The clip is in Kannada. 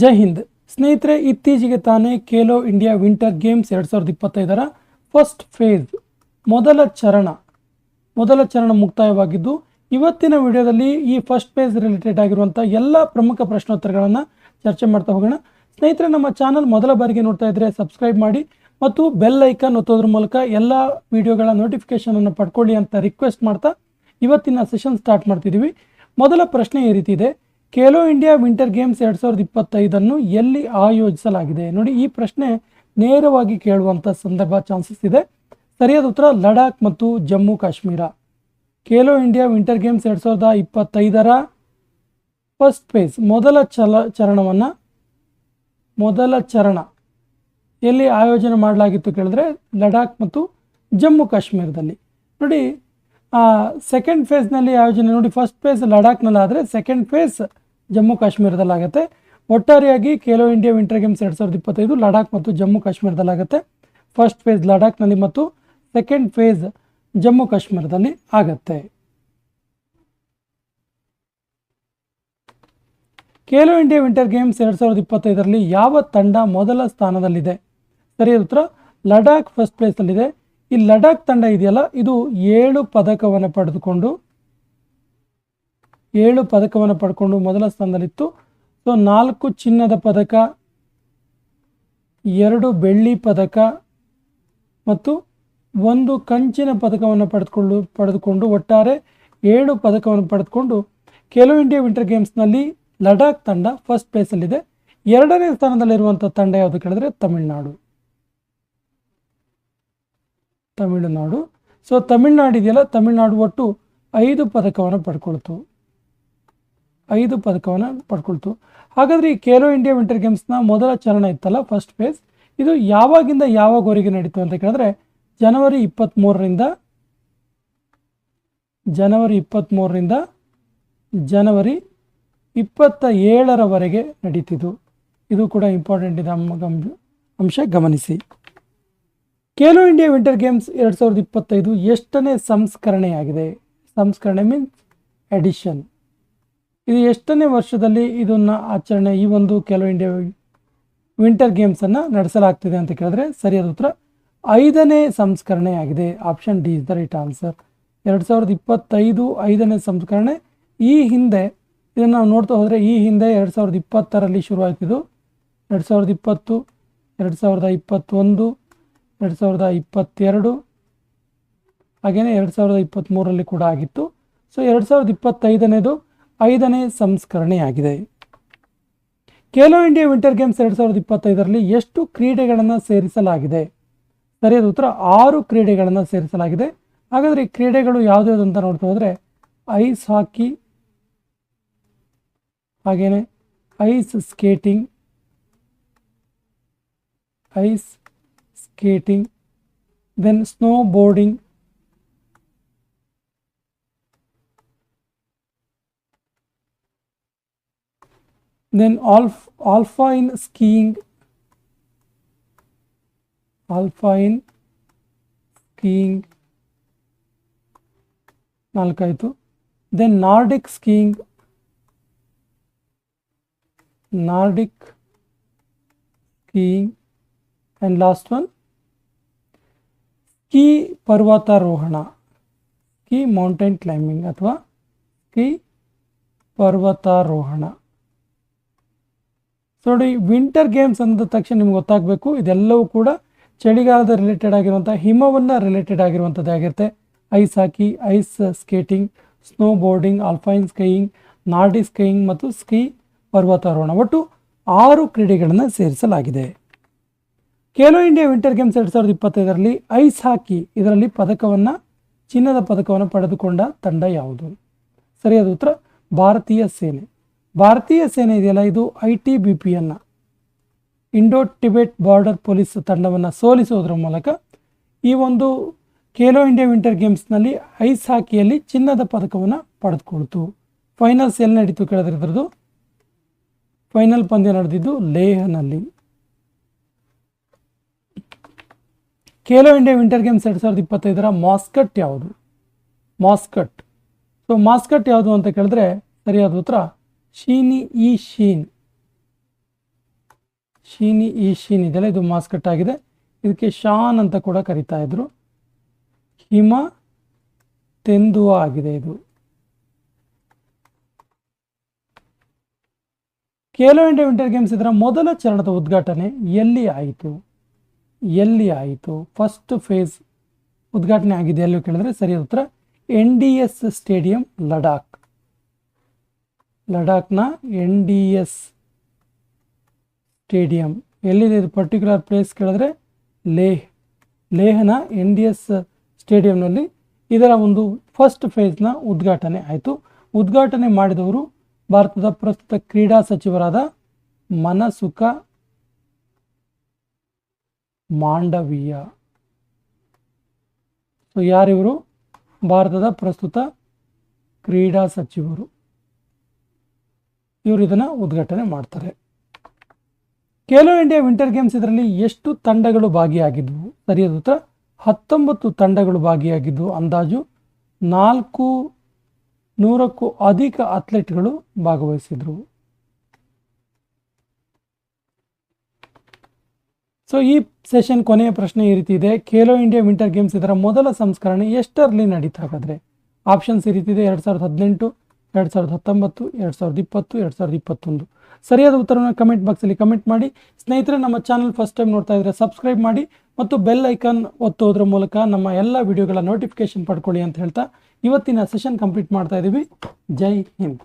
ಜೈ ಹಿಂದ್. ಸ್ನೇಹಿತರೆ, ಇತ್ತೀಚೆಗೆ ತಾನೇ ಖೇಲೋ ಇಂಡಿಯಾ ವಿಂಟರ್ ಗೇಮ್ಸ್ ಎರಡು ಸಾವಿರದ ಇಪ್ಪತ್ತೈದರ ಫಸ್ಟ್ ಫೇಸ್ ಮೊದಲ ಚರಣ ಮೊದಲ ಚರಣ ಮುಕ್ತಾಯವಾಗಿದ್ದು, ಇವತ್ತಿನ ವಿಡಿಯೋದಲ್ಲಿ ಈ ಫಸ್ಟ್ ಫೇಸ್ ರಿಲೇಟೆಡ್ ಆಗಿರುವಂಥ ಎಲ್ಲ ಪ್ರಮುಖ ಪ್ರಶ್ನೋತ್ತರಗಳನ್ನು ಚರ್ಚೆ ಮಾಡ್ತಾ ಹೋಗೋಣ. ಸ್ನೇಹಿತರೆ, ನಮ್ಮ ಚಾನಲ್ ಮೊದಲ ಬಾರಿಗೆ ನೋಡ್ತಾ ಇದ್ದರೆ ಸಬ್ಸ್ಕ್ರೈಬ್ ಮಾಡಿ ಮತ್ತು ಬೆಲ್ ಐಕಾನ್ ಒತ್ತೋದ್ರ ಮೂಲಕ ಎಲ್ಲ ವಿಡಿಯೋಗಳ ನೋಟಿಫಿಕೇಶನನ್ನು ಪಡ್ಕೊಳ್ಳಿ ಅಂತ ರಿಕ್ವೆಸ್ಟ್ ಮಾಡ್ತಾ ಇವತ್ತಿನ ಸೆಷನ್ ಸ್ಟಾರ್ಟ್ ಮಾಡ್ತಿದ್ದೀವಿ. ಮೊದಲ ಪ್ರಶ್ನೆ ಈ ರೀತಿ ಇದೆ. ಖೇಲೋ ಇಂಡಿಯಾ ವಿಂಟರ್ ಗೇಮ್ಸ್ ಎರಡು ಸಾವಿರದ ಇಪ್ಪತ್ತೈದನ್ನು ಎಲ್ಲಿ ಆಯೋಜಿಸಲಾಗಿದೆ? ನೋಡಿ, ಈ ಪ್ರಶ್ನೆ ನೇರವಾಗಿ ಕೇಳುವಂಥ ಸಂದರ್ಭ ಚಾನ್ಸಸ್ ಇದೆ. ಸರಿಯಾದ ಉತ್ತರ, ಲಡಾಖ್ ಮತ್ತು Jammu Kashmir. Khelo India winter games ಎರಡು ಸಾವಿರದ ಇಪ್ಪತ್ತೈದರ ಫಸ್ಟ್ ಫೇಸ್ ಮೊದಲ ಚಲ, ಚರಣವನ್ನು, ಮೊದಲ ಚರಣ ಎಲ್ಲಿ ಆಯೋಜನೆ ಮಾಡಲಾಗಿತ್ತು ಕೇಳಿದ್ರೆ, ಲಡಾಖ್ ಮತ್ತು ಜಮ್ಮು ಕಾಶ್ಮೀರದಲ್ಲಿ. ನೋಡಿ ಸೆಕೆಂಡ್ ಫೇಸ್ನಲ್ಲಿ ಆಯೋಜನೆ, ನೋಡಿ ಫಸ್ಟ್ ಫೇಸ್ ಲಡಾಖ್ನಲ್ಲಿ ಆದರೆ ಸೆಕೆಂಡ್ ಫೇಸ್ ಜಮ್ಮು ಕಾಶ್ಮೀರದಲ್ಲಾಗುತ್ತೆ. ಒಟ್ಟಾರೆಯಾಗಿ ಖೇಲೋ ಇಂಡಿಯಾ ವಿಂಟರ್ ಗೇಮ್ಸ್ ಎರಡು ಸಾವಿರದ ಇಪ್ಪತ್ತೈದು ಲಡಾಖ್ ಮತ್ತು ಜಮ್ಮು ಕಾಶ್ಮೀರದಲ್ಲಾಗುತ್ತೆ. ಫಸ್ಟ್ ಫೇಸ್ ಲಡಾಖ್ನಲ್ಲಿ ಮತ್ತು ಸೆಕೆಂಡ್ ಫೇಸ್ ಜಮ್ಮು ಕಾಶ್ಮೀರದಲ್ಲಿ ಆಗತ್ತೆ. ಖೇಲೋ ಇಂಡಿಯಾ ವಿಂಟರ್ ಗೇಮ್ಸ್ ಎರಡು ಸಾವಿರದ ಇಪ್ಪತ್ತೈದರಲ್ಲಿ ಯಾವ ತಂಡ ಮೊದಲ ಸ್ಥಾನದಲ್ಲಿದೆ? ಸರಿಯಾದ ಉತ್ತರ, ಲಡಾಖ್ ಫಸ್ಟ್ ಪ್ಲೇಸಲ್ಲಿದೆ ಈ ಲಡಾಖ್ ತಂಡ ಇದೆಯಲ್ಲ? ಇದು ಏಳು ಪದಕವನ್ನು ಪಡೆದುಕೊಂಡು ಏಳು ಪದಕವನ್ನು ಪಡ್ಕೊಂಡು ಮೊದಲ ಸ್ಥಾನದಲ್ಲಿತ್ತು. ಸೊ, ನಾಲ್ಕು ಚಿನ್ನದ ಪದಕ, ಎರಡು ಬೆಳ್ಳಿ ಪದಕ ಮತ್ತು ಒಂದು ಕಂಚಿನ ಪದಕವನ್ನು ಪಡೆದುಕೊಂಡು ಪಡೆದುಕೊಂಡು ಒಟ್ಟಾರೆ ಏಳು ಪದಕವನ್ನು ಪಡೆದುಕೊಂಡು ಕೆಲವು ಇಂಡಿಯಾ ವಿಂಟರ್ ಗೇಮ್ಸ್ನಲ್ಲಿ ಲಡಾಖ್ ತಂಡ ಫಸ್ಟ್ ಪ್ಲೇಸಲ್ಲಿದೆ. ಎರಡನೇ ಸ್ಥಾನದಲ್ಲಿರುವಂಥ ತಂಡ ಯಾವುದು ಕೇಳಿದ್ರೆ ತಮಿಳುನಾಡು. ತಮಿಳುನಾಡು. ಸೊ ತಮಿಳುನಾಡು ಇದೆಯಲ್ಲ ತಮಿಳುನಾಡು ಒಟ್ಟು ಐದು ಪದಕವನ್ನು ಪಡ್ಕೊಳ್ತು. ಐದು ಪದಕವನ್ನು ಪಡ್ಕೊಳ್ತು. ಹಾಗಾದರೆ ಈ ಖೇಲೋ ಇಂಡಿಯಾ ವಿಂಟರ್ ಗೇಮ್ಸ್ನ ಮೊದಲ ಚರಣ ಇತ್ತಲ್ಲ ಫಸ್ಟ್ ಫೇಸ್ ಇದು ಯಾವಾಗಿಂದ ಯಾವಾಗವರೆಗೆ ನಡೀತು ಅಂತ ಕೇಳಿದ್ರೆ, ಜನವರಿ ಇಪ್ಪತ್ತ್ಮೂರರಿಂದ ಜನವರಿ ಇಪ್ಪತ್ತ್ಮೂರರಿಂದ ಜನವರಿ ಇಪ್ಪತ್ತ ಏಳರವರೆಗೆ ನಡೀತಿದ್ದು. ಇದು ಕೂಡ ಇಂಪಾರ್ಟೆಂಟ್ ಇದೆ ಅಂಶ ಗಮನಿಸಿ. ಖೇಲೋ ಇಂಡಿಯಾ ವಿಂಟರ್ ಗೇಮ್ಸ್ ಎರಡು ಸಾವಿರದ ಇಪ್ಪತ್ತೈದು ಎಷ್ಟನೇ ಸಂಸ್ಕರಣೆಯಾಗಿದೆ? ಸಂಸ್ಕರಣೆ ಮೀನ್ಸ್ ಎಡಿಷನ್ ಇದು ಎಷ್ಟನೇ ವರ್ಷದಲ್ಲಿ ಇದನ್ನು ಆಚರಣೆ ಈ ಒಂದು ಕೆಲವು ಇಂಡಿಯಾ ವಿಂಟರ್ ಗೇಮ್ಸನ್ನು ನಡೆಸಲಾಗ್ತಿದೆ ಅಂತ ಕೇಳಿದ್ರೆ ಸರಿಯಾದ ಉತ್ತರ ಐದನೇ ಸಂಸ್ಕರಣೆ ಆಗಿದೆ. Option D is the right answer ಎರಡು ಸಾವಿರದ ಇಪ್ಪತ್ತೈದು ಐದನೇ ಸಂಸ್ಕರಣೆ. ಈ ಹಿಂದೆ ಇದನ್ನು ನಾವು ನೋಡ್ತಾ ಹೋದರೆ ಈ ಹಿಂದೆ ಎರಡು ಸಾವಿರದ ಇಪ್ಪತ್ತರಲ್ಲಿ ಶುರುವಾಯ್ತಿದ್ದು ಎರಡು ಸಾವಿರದ ಇಪ್ಪತ್ತು, ಎರಡು ಸಾವಿರದ ಇಪ್ಪತ್ತೊಂದು, ಎರಡು ಸಾವಿರದ ಇಪ್ಪತ್ತೆರಡು ಹಾಗೆಯೇ ಎರಡು ಸಾವಿರದ ಇಪ್ಪತ್ತ್ಮೂರರಲ್ಲಿ ಕೂಡ ಆಗಿತ್ತು. ಸೊ ಎರಡು ಸಾವಿರದ ಇಪ್ಪತ್ತೈದನೇದು ಐದನೇ ಸಂಸ್ಕರಣೆಯಾಗಿದೆ. ಖೇಲೋ ಇಂಡಿಯಾ ವಿಂಟರ್ ಗೇಮ್ಸ್ ಎರಡು ಸಾವಿರದ ಇಪ್ಪತ್ತೈದರಲ್ಲಿ ಎಷ್ಟು ಕ್ರೀಡೆಗಳನ್ನು ಸೇರಿಸಲಾಗಿದೆ? ಸರಿಯಾದ ಉತ್ತರ, ಆರು ಕ್ರೀಡೆಗಳನ್ನು ಸೇರಿಸಲಾಗಿದೆ. ಹಾಗಾದರೆ ಈ ಕ್ರೀಡೆಗಳು ಯಾವ್ದು ಅಂತ ನೋಡ್ತಾ ಹೋದರೆ, ಐಸ್ ಹಾಕಿ ಹಾಗೆಯೇ ice skating ice skating then snowboarding Then alpha, alpha in skiing, alpha in skiing, Nalkaitu. Then Nordic skiing, Nordic skiing, and last one, ski parvatarohana, ski mountain climbing, athwa ski parvatarohana. So ನೋಡಿ ವಿಂಟರ್ ಗೇಮ್ಸ್ ಅಂದ ತಕ್ಷಣ ನಿಮ್ಗೆ ಗೊತ್ತಾಗಬೇಕು, ಇದೆಲ್ಲವೂ ಕೂಡ ಚಳಿಗಾಲದ ರಿಲೇಟೆಡ್ ಆಗಿರುವಂಥ ಹಿಮವನ್ನು ರಿಲೇಟೆಡ್ ಆಗಿರುವಂಥದ್ದೇ ಆಗಿರುತ್ತೆ. Ice hockey ice skating snowboarding alpine skiing nordic skiing ಮತ್ತು ಸ್ಕೀ ಪರ್ವತಾರೋಹಣ. ಒಟ್ಟು ಆರು ಕ್ರೀಡೆಗಳನ್ನು ಸೇರಿಸಲಾಗಿದೆ. ಖೇಲೋ ಇಂಡಿಯಾ ವಿಂಟರ್ ಗೇಮ್ಸ್ ಎರಡು ಸಾವಿರದ ಇಪ್ಪತ್ತೈದರಲ್ಲಿ ಐಸ್ ಹಾಕಿ, ಇದರಲ್ಲಿ ಪದಕವನ್ನು, ಚಿನ್ನದ ಪದಕವನ್ನು ಪಡೆದುಕೊಂಡ ತಂಡ ಯಾವುದು? ಸರಿಯಾದ ಉತ್ತರ, ಭಾರತೀಯ ಸೇನೆ. ಭಾರತೀಯ ಸೇನೆ ಇದೆಯಲ್ಲ, ಇದು ಐ ಟಿ ಬಿ ಪಿಯನ್ನು ಇಂಡೋ ಟಿಬೆಟ್ ಬಾರ್ಡರ್ ಪೊಲೀಸ್ ತಂಡವನ್ನು ಸೋಲಿಸುವುದರ ಮೂಲಕ ಈ ಒಂದು ಖೇಲೋ ಇಂಡಿಯಾ ವಿಂಟರ್ ಗೇಮ್ಸ್ನಲ್ಲಿ ಐಸ್ ಹಾಕಿಯಲ್ಲಿ ಚಿನ್ನದ ಪದಕವನ್ನು ಪಡೆದುಕೊಳ್ತು. ಫೈನಲ್ಸ್ ಎಲ್ಲಿ ನಡೀತು ಕೇಳಿದ್ರೆ ಫೈನಲ್ ಪಂದ್ಯ ನಡೆದಿದ್ದು ಲೇಹನಲ್ಲಿ. ಖೇಲೋ ಇಂಡಿಯಾ ವಿಂಟರ್ ಗೇಮ್ಸ್ ಎರಡು ಸಾವಿರದ ಇಪ್ಪತ್ತೈದರ ಮಾಸ್ಕಟ್ ಯಾವುದು? ಮಾಸ್ಕಟ್. ಸೊ ಮಾಸ್ಕಟ್ ಯಾವುದು ಅಂತ ಕೇಳಿದ್ರೆ ಸರಿಯಾದ ಉತ್ತರ ಶೀನಿ ಇ ಶೀನ್. ಶೀನಿ ಈ ಶೀನ್ ಇದೆಲ್ಲ ಇದು ಮಾಸ್ಕಟ್ ಆಗಿದೆ. ಇದಕ್ಕೆ ಶಾನ್ ಅಂತ ಕೂಡ ಕರಿತಾ ಇದ್ರು. ಹಿಮ ತೆಂದುವ ಆಗಿದೆ ಇದು. ಖೇಲೋ ಇಂಡಿಯಾ ವಿಂಟರ್ ಗೇಮ್ಸ್ ಇದರ ಮೊದಲ ಚರಣದ ಉದ್ಘಾಟನೆ ಎಲ್ಲಿ ಆಯಿತು? ಎಲ್ಲಿ ಆಯಿತು? ಫಸ್ಟ್ ಫೇಸ್ ಉದ್ಘಾಟನೆ ಆಗಿದೆ ಎಲ್ಲೂ ಕೇಳಿದ್ರೆ ಸರಿಯಾದ ಉತ್ತರ N D S stadium Ladakh. ಲಡಾಖ್ನ ಎನ್ ಡಿ ಎಸ್ ಸ್ಟೇಡಿಯಂ. ಎಲ್ಲಿದೆ ಇದು ಪರ್ಟಿಕ್ಯುಲರ್ ಪ್ಲೇಸ್ ಕೇಳಿದ್ರೆ ಲೇಹ್ ಲೇಹ್ನ ಎನ್ ಡಿ ಎಸ್ ಸ್ಟೇಡಿಯಂನಲ್ಲಿ ಇದರ ಒಂದು ಫಸ್ಟ್ ಫೇಸ್ನ ಉದ್ಘಾಟನೆ ಆಯಿತು. ಉದ್ಘಾಟನೆ ಮಾಡಿದವರು ಭಾರತದ ಪ್ರಸ್ತುತ ಕ್ರೀಡಾ ಸಚಿವರಾದ ಮನಸುಖ ಮಾಂಡವೀಯ. ಸೊ ಯಾರಿವರು? ಭಾರತದ ಪ್ರಸ್ತುತ ಕ್ರೀಡಾ ಸಚಿವರು. ಇವರು ಇದನ್ನು ಉದ್ಘಾಟನೆ ಮಾಡ್ತಾರೆ. ಖೇಲೋ ಇಂಡಿಯಾ ವಿಂಟರ್ ಗೇಮ್ಸ್ ಇದರಲ್ಲಿ ಎಷ್ಟು ತಂಡಗಳು ಭಾಗಿಯಾಗಿದ್ವು? ಸರಿಯಾದ ಉತ್ತರ, ಹತ್ತೊಂಬತ್ತು ತಂಡಗಳು ಭಾಗಿಯಾಗಿದ್ವು. ಅಂದಾಜು ನಾಲ್ಕು, ನೂರಕ್ಕೂ ಅಧಿಕ ಅಥ್ಲೆಟ್ಗಳು ಭಾಗವಹಿಸಿದ್ರು. ಸೊ ಈ ಸೆಷನ್ ಕೊನೆಯ ಪ್ರಶ್ನೆ ಈ ರೀತಿ ಇದೆ. ಖೇಲೋ ಇಂಡಿಯಾ ವಿಂಟರ್ ಗೇಮ್ಸ್ ಇದರ ಮೊದಲ ಸಂಸ್ಕರಣೆ ಎಷ್ಟರಲ್ಲಿ ನಡೀತಾ ಹಾಗಾದರೆ ಆಪ್ಷನ್ಸ್ ಈ ರೀತಿ ಇದೆ. ಎರಡು ಸಾವಿರದ ಹದಿನೆಂಟು ಎರಡು ಸಾವಿರದ ಹತ್ತೊಂಬತ್ತು, ಎರಡು ಸಾವಿರದ ಇಪ್ಪತ್ತು, ಎರಡು ಸಾವಿರದ ಇಪ್ಪತ್ತೊಂದು. ಸರಿಯಾದ ಉತ್ತರವನ್ನು ಕಮೆಂಟ್ ಬಾಕ್ಸಲ್ಲಿ ಕಮೆಂಟ್ ಮಾಡಿ. ಸ್ನೇಹಿತರೆ, ನಮ್ಮ ಚಾನಲ್ ಫಸ್ಟ್ ಟೈಮ್ ನೋಡ್ತಾ ಇದ್ರೆ ಸಬ್ಸ್ಕ್ರೈಬ್ ಮಾಡಿ ಮತ್ತು ಬೆಲ್ ಐಕಾನ್ ಒತ್ತೋದ್ರ ಮೂಲಕ ನಮ್ಮ ಎಲ್ಲ ವಿಡಿಯೋಗಳ ನೋಟಿಫಿಕೇಶನ್ ಪಡ್ಕೊಳ್ಳಿ ಅಂತ ಹೇಳ್ತಾ ಇವತ್ತಿನ ಸೆಷನ್ ಕಂಪ್ಲೀಟ್ ಮಾಡ್ತಾ ಇದ್ದೀವಿ ಜೈ ಹಿಂದ್.